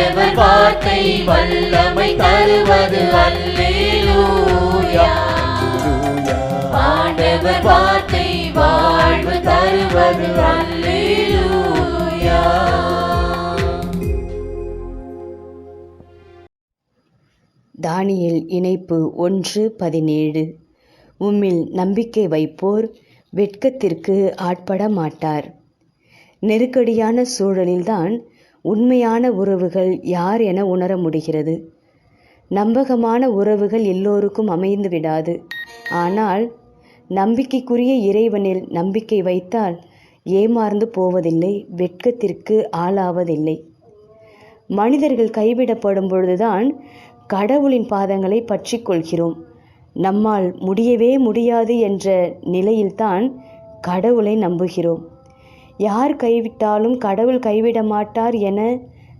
ஆண்டவர் வார்த்தை வல்லமை தருவது அல்லேலூயா. ஆண்டவர் வார்த்தை வாழ்வு தருவது அல்லேலூயா. தானியல் இணைப்பு ஒன்று பதினேழு. உம்மில் நம்பிக்கை வைப்போர் வெட்கத்திற்கு ஆட்பட மாட்டார் நெருக்கடியான சூழலில்தான் உண்மையான உறவுகள் யார் என உணர முடிகிறது? நம்பகமான உறவுகள் எல்லோருக்கும் அமைந்து விடாது. ஆனால் நம்பிக்கைக்குரிய இறைவனில் நம்பிக்கை வைத்தால் ஏமாறந்து போவதில்லை வெட்கத்திற்கு ஆளாவதில்லை. மனிதர்கள் கைவிடப்படும் பொழுதுதான் கடவுளின் பாதங்களை பற்றிக்கொள்கிறோம் நம்மால் முடியவே முடியாது என்ற நிலையில்தான் கடவுளை நம்புகிறோம். யார் கைவிட்டாலும் கடவுள் கைவிட மாட்டார் என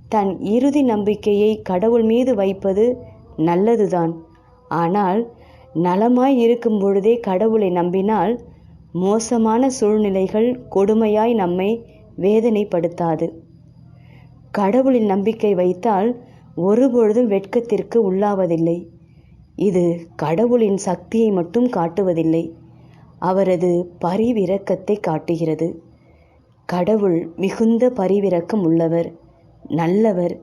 தன் இறுதி நம்பிக்கையை கடவுள் மீது வைப்பது நல்லதுதான். ஆனால் நலமாய் இருக்கும் பொழுதே கடவுளை நம்பினால் மோசமான சூழ்நிலைகள் கொடுமையாய் நம்மை வேதனைப்படுத்தாது. கடவுளின் நம்பிக்கை வைத்தால் ஒருபொழுதும் வெட்கத்திற்கு உள்ளாவதில்லை. இது கடவுளின் சக்தியை மட்டும் காட்டுவதில்லை. அவரது பரிவிரக்கத்தை காட்டுகிறது. கடவுள் மிகுந்த பரிவிரக்கம் உள்ளவர். நல்லவர்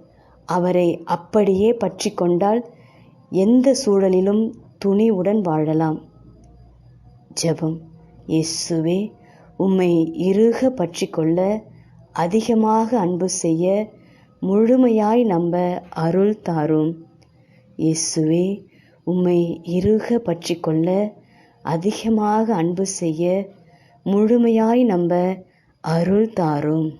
அவரை அப்படியே பற்றி கொண்டால் எந்த சூழலிலும் துணிவுடன் வாழலாம். ஜெபம். இயேசுவே உம்மை இறுக பற்றி கொள்ள அதிகமாக அன்பு செய்ய முழுமையாய் நம்ப அருள் தாரும். இயேசுவே உம்மை இறுக பற்றி கொள்ள அதிகமாக அன்பு செய்ய முழுமையாய் நம்ப அருள் தாரும்.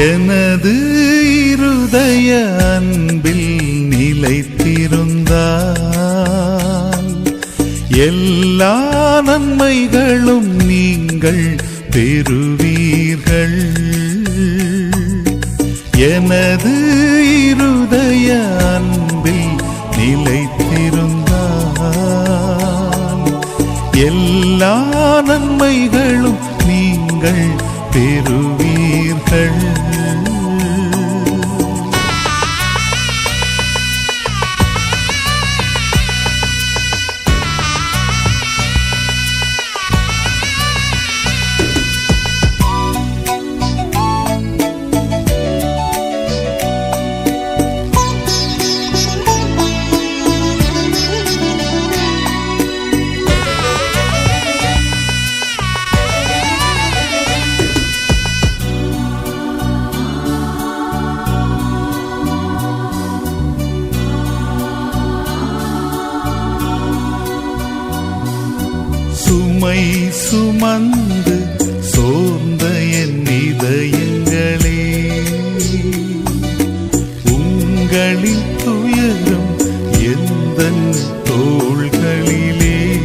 எனது இருதய அன்பில் நிலைத்திருந்தால் எல்லா நன்மைகளும் நீங்கள் பெறுவீர்கள். எனது இருதய அன்பில் நிலைத்திருந்தால் எல்லா நன்மைகளும் நீங்கள் பெறுவீர்கள். உம்மை சுமந்து சோர்ந்த என் இதயங்களே. உங்களின் துயரம் எந்த தோள்களிலே.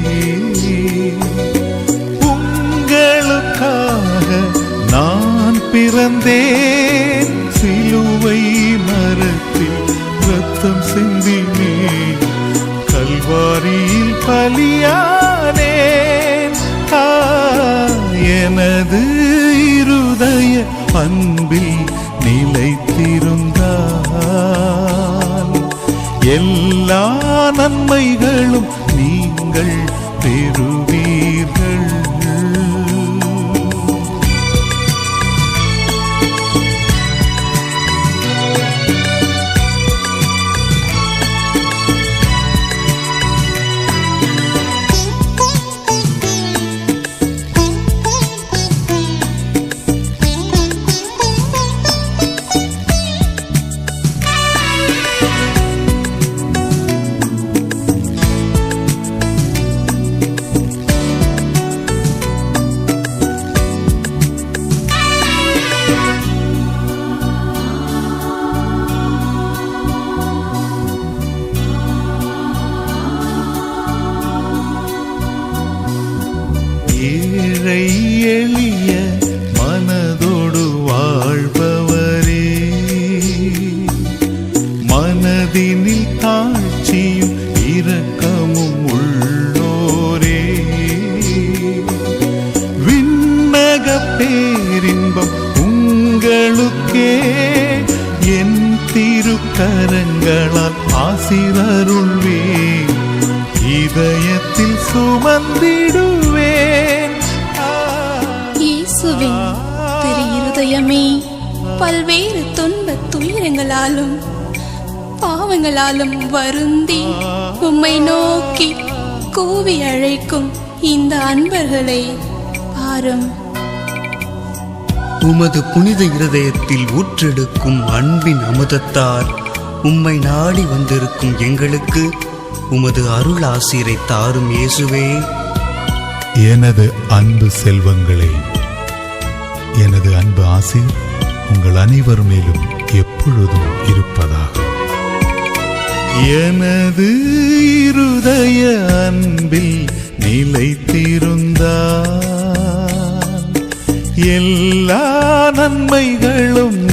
உங்களுக்காக நான் பிறந்தேன். சிலுவை மரத்தில் ரத்தம் சிந்தினேன். கல்வாரியில் பலியா அன்பில் நிலைத்திருந்தால் எல்லா நன்மைகள் திருக்கரங்களால் ஆசிரருள்வேன். இதயத்தில் சுமந்திடுவேன். இயேசுவின் திரு இருதயமே பல்வேறு துன்பத் துயரங்களாலும் பாவங்களாலும் வருந்தி உம்மை நோக்கி கூவி அழைக்கும் இந்த அன்பர்களை பாரும். உமது புனித இருதயத்தில் ஊற்றெடுக்கும் அன்பின் அமுதத்தால் உம்மை நாடி வந்திருக்கும் எங்களுக்கு உமது அருள் ஆசிரை தாரும் இயேசுவே. எனது அன்பு செல்வங்களே எனது அன்பு ஆசி உங்கள் அனைவர் மேலும் எப்பொழுதும் இருப்பதாக. எனது இருதய அன்பில் நிலைத்திருந்தார். எல்லா நன்மைகளும்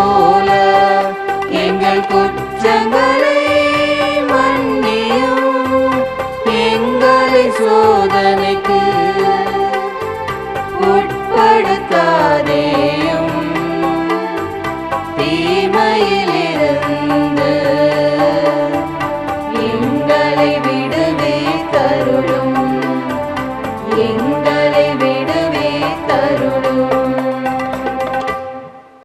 குற்றங்கள்